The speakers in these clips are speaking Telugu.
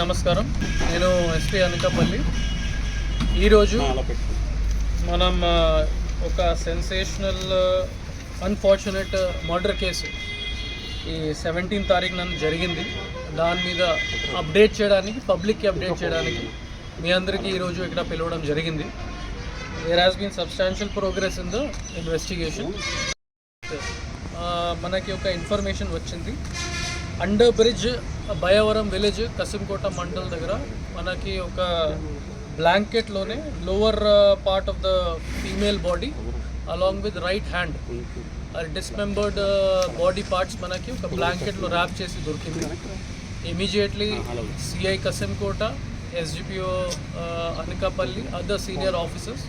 నమస్కారం. నేను ఎస్పీ అనకాపల్లి ఈరోజు మనం ఒక సెన్సేషనల్ అన్ఫార్చునేట్ మర్డర్ కేసు. ఈ సెవెంటీన్ తారీఖు నన్ను జరిగింది. దాని మీద అప్డేట్ చేయడానికి పబ్లిక్కి అప్డేట్ చేయడానికి మీ అందరికీ ఈరోజు ఇక్కడ పిలవడం జరిగింది. There has been substantial progress in the investigation మనకి ఒక ఇన్ఫర్మేషన్ వచ్చింది. Under bridge Bhayavaram village Kasimkota mandal దగ్గర మనకి ఒక బ్లాంకెట్లోనే lower part of the female body along with right hand dismembered body parts మనకి ఒక బ్లాంకెట్లో ర్యాప్ చేసి దొరికింది. Immediately CI Kasimkota SDPO uh, Anakapalli other senior officers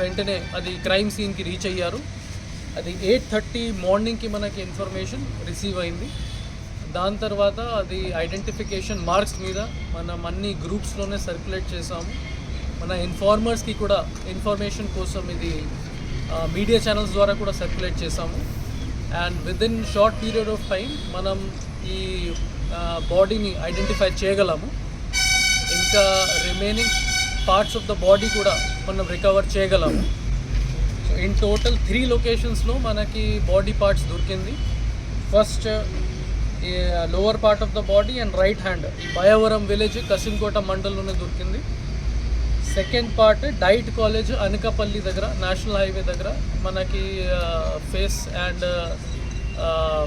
వెంటనే అది క్రైమ్ సీన్కి రీచ్ అయ్యారు. అది ఎయిట్ థర్టీ మార్నింగ్కి మనకి ఇన్ఫర్మేషన్ రిసీవ్ అయింది. దాని తర్వాత అది ఐడెంటిఫికేషన్ మార్క్స్ మీద మనం అన్ని గ్రూప్స్లోనే సర్క్యులేట్ చేసాము మన ఇన్ఫార్మర్స్కి కూడా ఇన్ఫర్మేషన్ కోసం ఇది మీడియా ఛానల్స్ ద్వారా కూడా సర్క్యులేట్ చేసాము and with in short period of time మనం ఈ బాడీని ఐడెంటిఫై చేయగలము. ఇంకా remaining parts of the body కూడా మనం రికవర్ చేయగలము. సో ఇన్ టోటల్ త్రీ లొకేషన్స్లో మనకి బాడీ పార్ట్స్ దొరికింది. First lower part of the body and right hand Bayavaram village Kasimkota మండలంలోనే దొరికింది. Second part DIET college Anakapalli దగ్గర నేషనల్ హైవే దగ్గర మనకి ఫేస్ అండ్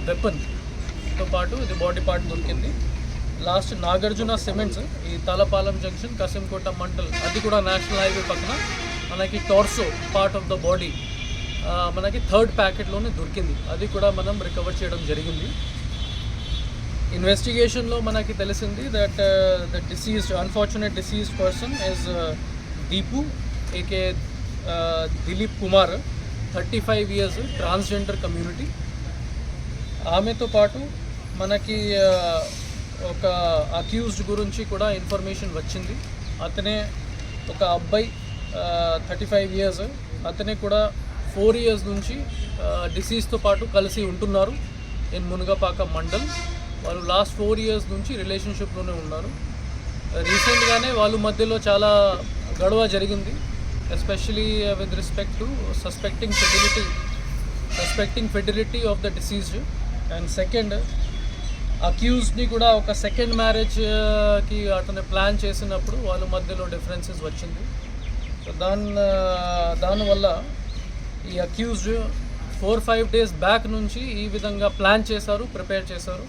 వెపన్తో పాటు ఇది బాడీ పార్ట్ దొరికింది. లాస్ట్ నాగార్జున సిమెంట్స్ ఈ తలపాలెం జంక్షన్ కసింకోట మండల్ అది కూడా నేషనల్ హైవే పక్కన మనకి torso part of the body మనకి థర్డ్ ప్యాకెట్లోనే దొరికింది. అది కూడా మనం రికవర్ చేయడం జరిగింది. ఇన్వెస్టిగేషన్లో మనకి తెలిసింది that the deceased unfortunate deceased person is Deepu AKA Dileep Kumar thirty five years transgender community ఆమెతో పాటు మనకి uh, ఒక అక్యూజ్డ్ గురించి కూడా ఇన్ఫర్మేషన్ వచ్చింది. అతనే ఒక అబ్బాయి థర్టీ ఫైవ్ ఇయర్స్ అతనే కూడా ఫోర్ ఇయర్స్ నుంచి uh, డిసీజ్తో పాటు కలిసి ఉంటున్నారు. ఇన్ మునగపాక మండల్. వాళ్ళు లాస్ట్ ఫోర్ ఇయర్స్ నుంచి రిలేషన్షిప్లోనే ఉన్నారు. Uh, రీసెంట్గానే వాళ్ళ మధ్యలో చాలా గొడవ జరిగింది. Especially with respect to suspecting fidelity suspecting fidelity of the deceased and second అక్యూజ్ని కూడా ఒక సెకండ్ మ్యారేజ్కి uh, అతను ప్లాన్ చేసినప్పుడు వాళ్ళ మధ్యలో డిఫరెన్సెస్ వచ్చింది. సో uh, దాని దానివల్ల ఈ accused four five days back నుంచి ఈ విధంగా ప్లాన్ చేశారు ప్రిపేర్ చేశారు.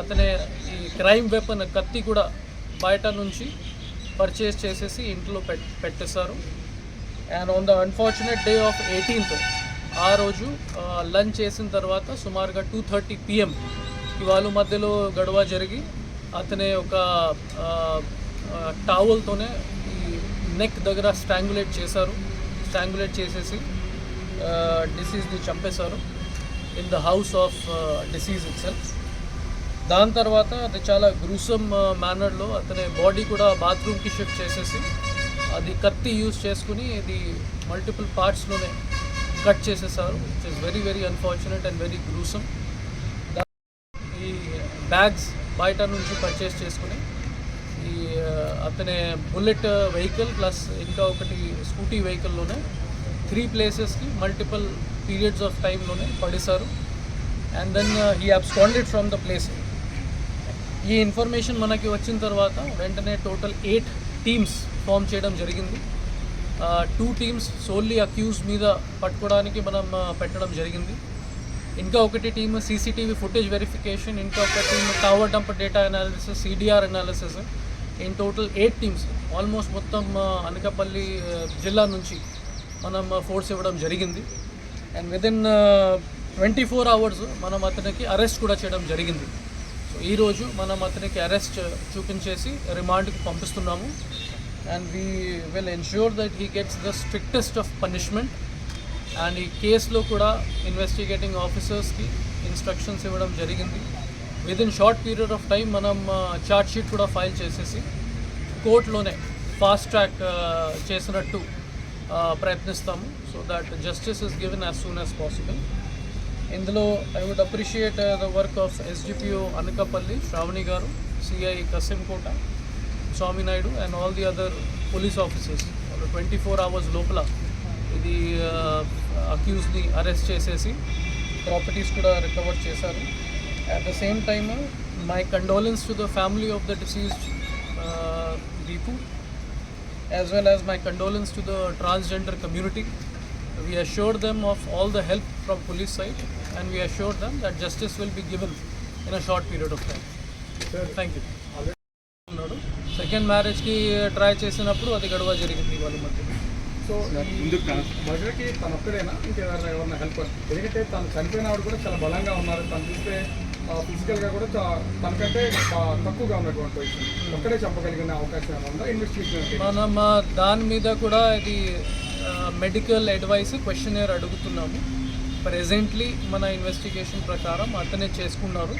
అతనే ఈ క్రైమ్ వెపన్ కత్తి కూడా బయట నుంచి పర్చేస్ చేసేసి ఇంట్లో పెట్ పెట్టేశారు. And on the unfortunate day of eighteenth ఆ రోజు లంచ్ చేసిన తర్వాత సుమారుగా టూ థర్టీ పిఎం ఇవాళ మధ్యలో గొడవ జరిగి అతనే ఒక టావల్తోనే ఈ నెక్ దగ్గర స్ట్రాంగులేట్ చేశారు. స్ట్రాంగులేట్ చేసేసి డిసీజ్ని చంపేశారు. In the house of deceased itself దాని తర్వాత అది చాలా గ్రూసమ్ మేనర్లో uh, అతని బాడీ కూడా బాత్రూమ్కి షిఫ్ట్ చేసేసి అది కత్తి యూజ్ చేసుకుని ఇది మల్టిపుల్ పార్ట్స్లోనే కట్ చేసేసారు it is very very unfortunate and very gruesome ఈ బ్యాగ్స్ బయట నుంచి పర్చేస్ చేసుకుని ఈ అతని బుల్లెట్ వెహికల్ ప్లస్ ఇంకా ఒకటి స్కూటీ వెహికల్లోనే త్రీ ప్లేసెస్కి మల్టిపుల్ పీరియడ్స్ ఆఫ్ టైంలోనే పడేశారు. అండ్ దెన్ ఈ అబ్స్కాండెడ్ ఫ్రమ్ ద ప్లేస్ ఈ ఇన్ఫర్మేషన్ మనకి వచ్చిన తర్వాత వెంటనే టోటల్ ఎయిట్ టీమ్స్ ఫామ్ చేయడం జరిగింది. టూ టీమ్స్ సోల్లీ అక్యూజ్ మీద పట్టుకోవడానికి మనం పెట్టడం జరిగింది. ఇంకా ఒకటి టీమ్ సీసీటీవీ ఫుటేజ్ వెరిఫికేషన్ ఇంకా ఒక team tower dump data analysis CDR analysis in total eight teams almost మొత్తం అనకాపల్లి జిల్లా నుంచి మనం ఫోర్స్ ఇవ్వడం జరిగింది. And within twenty four hours మనం అతనికి అరెస్ట్ కూడా చేయడం జరిగింది. ఈరోజు మనం అతనికి అరెస్ట్ చూపించేసి రిమాండ్కి పంపిస్తున్నాము. And we will ensure that he gets the strictest of punishment and ఈ కేసులో కూడా ఇన్వెస్టిగేటింగ్ ఆఫీసర్స్కి ఇన్స్ట్రక్షన్స్ ఇవ్వడం జరిగింది. Within in short period of time మనం చార్ట్ షీట్ కూడా ఫైల్ చేసేసి కోర్టులోనే ఫాస్ట్ ట్రాక్ చేసినట్టు ప్రయత్నిస్తాము. So that justice is given as soon as possible ఇందులో I would appreciate the work of SDPO Anakapalli Shravani garu CI Kasimkota Swaminaidu and all the other police officers twenty four hours లోపల ఇది అక్యూజ్ని అరెస్ట్ చేసేసి ప్రాపర్టీస్ కూడా రికవర్ చేశారు. At the same time my condolence to the family of the deceased Deepu as well as my condolence to the transgender community we assure them of all the help from police side and we assure them that justice will be given in a short period of time. Thank you. ఉన్నాడు. సెకండ్ మ్యారేజ్కి ట్రై చేసినప్పుడు అది గొడవ జరిగింది వాళ్ళ మధ్య. సో ముందు మర్డర్కి తన ఒక్కడేనా? ఇంకెవరైనా ఎవరైనా హెల్ప్ ఎందుకంటే తను చనిపోయిన ఆవిడ కూడా చాలా బలంగా ఉన్నారు. తను చూస్తే ఫిజికల్గా కూడా తనకంటే తక్కువగా ఉన్నటువంటి పొజిషన్ ఒక్కడే చెప్పగలిగిన అవకాశం ఏమైనా ఉందా? ఇన్వెస్టిగేషన్ మనం దాని మీద కూడా ఇది మెడికల్ అడ్వైస్ క్వశ్చనర్ అడుగుతున్నాము. ప్రెజెంట్లీ మన ఇన్వెస్టిగేషన్ ప్రకారం అతనే చేసుకున్నారు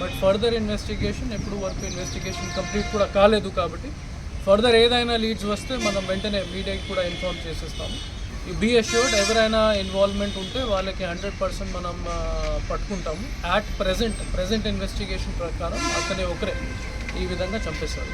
బట్ ఫర్దర్ ఇన్వెస్టిగేషన్ ఎప్పుడు వరకు ఇన్వెస్టిగేషన్ కంప్లీట్ కూడా కాలేదు కాబట్టి ఫర్దర్ ఏదైనా లీడ్స్ వస్తే మనం వెంటనే మీడియాకి కూడా ఇన్ఫార్మ్ చేసేస్తాము. బీ అష్యూర్డ్ ఎవరైనా ఇన్వాల్వ్మెంట్ ఉంటే వాళ్ళకి హండ్రెడ్ పర్సెంట్ మనం పట్టుకుంటాము. యాట్ ప్రెజెంట్ ప్రెజెంట్ ఇన్వెస్టిగేషన్ ప్రకారం అతనే ఒకరే ఈ విధంగా చంపేశారు